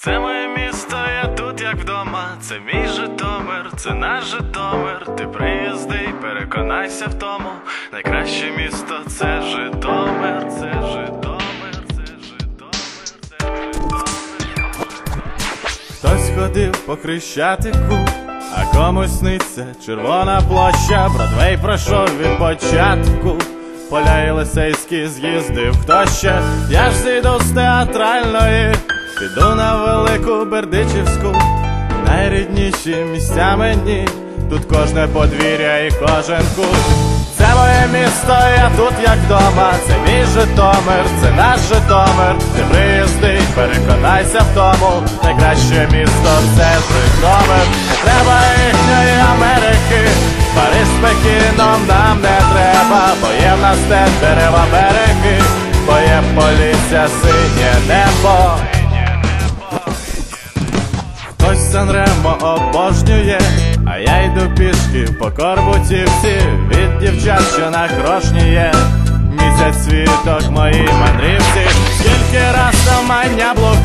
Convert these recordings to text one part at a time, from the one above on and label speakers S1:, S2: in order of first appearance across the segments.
S1: Це моє місто, я тут як вдома. Це мій Житомир, це наш Житомир. Ти приїзди переконайся в тому. Найкраще місто це Житомир, це Житомир, це Житомир, це Житомир. Хтось ходив по хрещатику, а комусь сниться червона площа, Бродвей пройшов від початку. Поля Єлисейські з'їздив хто ще, я ж зійду з театральної, піду на велику Бердичівську, найрідніші місця мені, тут кожне подвір'я і кожен кут. Це моє місто, я тут як вдома, це мій Житомир, це наш Житомир. Ти приїзди, переконайся в тому, найкраще місто це Житомир. Не треба їхньої Америки, Париж Пекіном нам не треба, бо є в нас те дерева береги, бо є полісся синє небо. Санремо обожнює, а я йду пішки по корбутівці від дівчат, що на крошні є. Місяць світок моїй мандрівці, скільки раз до мання блукав,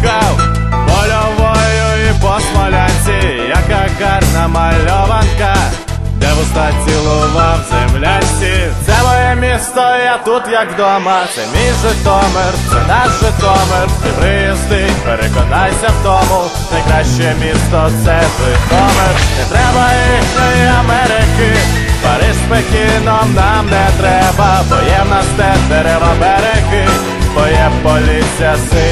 S1: місто, я тут як вдома. Це мій Житомир, це наш Житомир. Ти приїзди, переконайся в тому. Найкраще місто це Житомир. Не треба їхньої Америки. Париж з Пекіном нам не треба, бо є в нас те дерева береги, бо є поліція синь.